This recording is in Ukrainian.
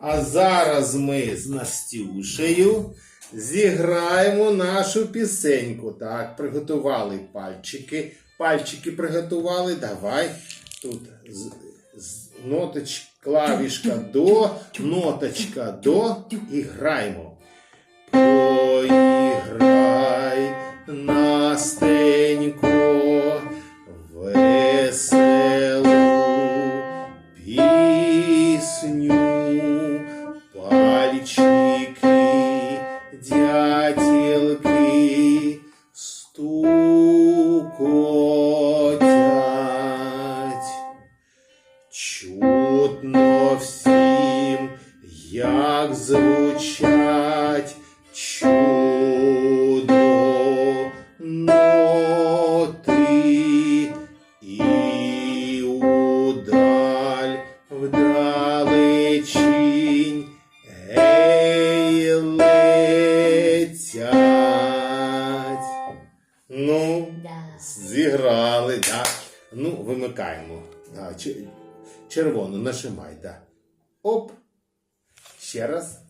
А зараз ми з Настюшею зіграємо нашу пісеньку. Так, приготували пальчики. Пальчики приготували. Давай. Тут з, з, ноточ, клавішка до, ноточка до і граємо. Поіграй, Настенько, веселу пісню, Чутно всім, як звучать чудо ноти і удаль вдалечінь гей летять. Ну, Да. Зіграли, так. Ну, вимикаємо. А, че- червону нажимай, так. Оп. Ще раз.